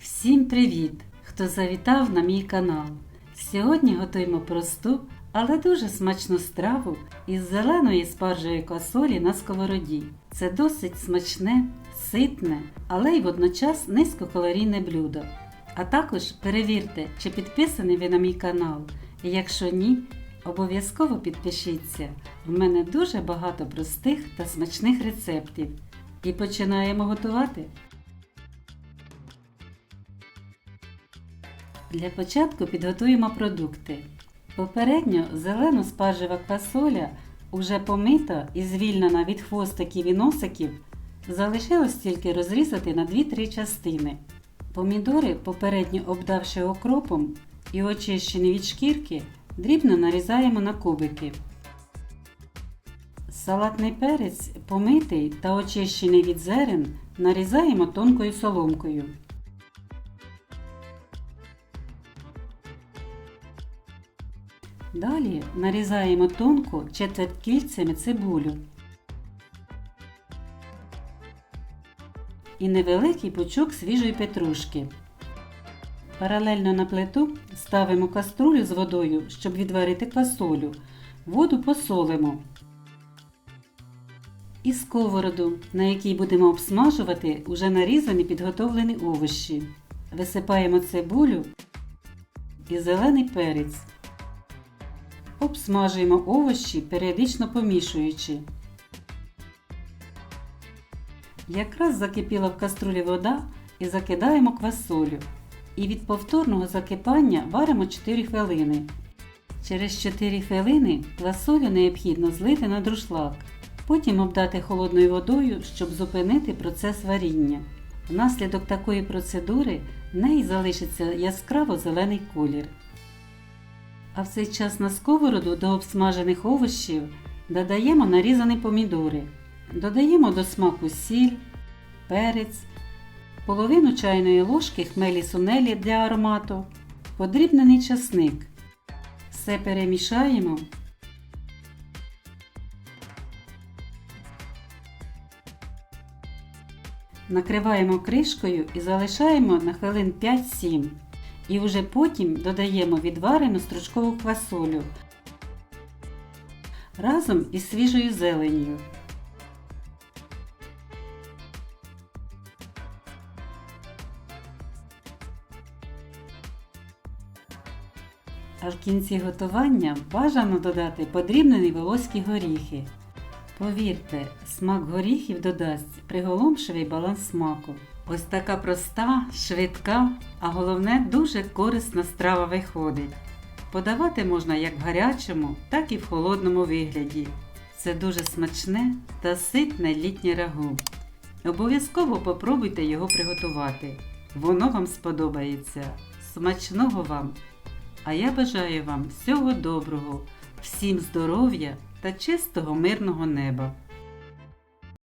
Всім привіт! Хто завітав на мій канал. Сьогодні готуємо просту, але дуже смачну страву із зеленої спаржевої квасолі на сковороді. Це досить смачне, ситне, але й водночас низькокалорійне блюдо. А також перевірте, чи підписаний ви на мій канал. І якщо ні, обов'язково підпишіться. В мене дуже багато простих та смачних рецептів. І починаємо готувати. Для початку підготуємо продукти. Попередньо зелену спаржева квасоля, уже помита і звільнена від хвостиків і носиків, залишилось тільки розрізати на 2-3 частини. Помідори, попередньо обдавши окропом і очищені від шкірки, дрібно нарізаємо на кубики. Салатний перець, помитий та очищений від зерен, нарізаємо тонкою соломкою. Далі нарізаємо тонко четверткільцями цибулю і невеликий пучок свіжої петрушки. Паралельно на плиту ставимо каструлю з водою, щоб відварити квасолю. Воду посолимо. І сковороду, на якій будемо обсмажувати уже нарізані підготовлені овочі. Висипаємо цибулю і зелений перець. Обсмажуємо овочі, періодично помішуючи. Якраз закипіла в каструлі вода і закидаємо квасолю. І від повторного закипання варимо 4 хвилини. Через 4 хвилини квасолю необхідно злити на друшлак. Потім обдати холодною водою, щоб зупинити процес варіння. Внаслідок такої процедури в неї залишиться яскраво зелений колір. А в цей час на сковороду до обсмажених овочів додаємо нарізані помідори. Додаємо до смаку сіль, перець, половину чайної ложки хмелі сунелі для аромату, подрібнений часник. Все перемішаємо. Накриваємо кришкою і залишаємо на хвилин 5-7. І вже потім додаємо відварену стручкову квасолю разом із свіжою зеленню. А в кінці готування бажано додати подрібнені волоські горіхи. Повірте, смак горіхів додасть приголомшивий баланс смаку. Ось така проста, швидка, а головне дуже корисна страва виходить. Подавати можна як в гарячому, так і в холодному вигляді. Це дуже смачне та ситне літнє рагу. Обов'язково попробуйте його приготувати. Воно вам сподобається. Смачного вам! А я бажаю вам всього доброго, всім здоров'я та чистого мирного неба!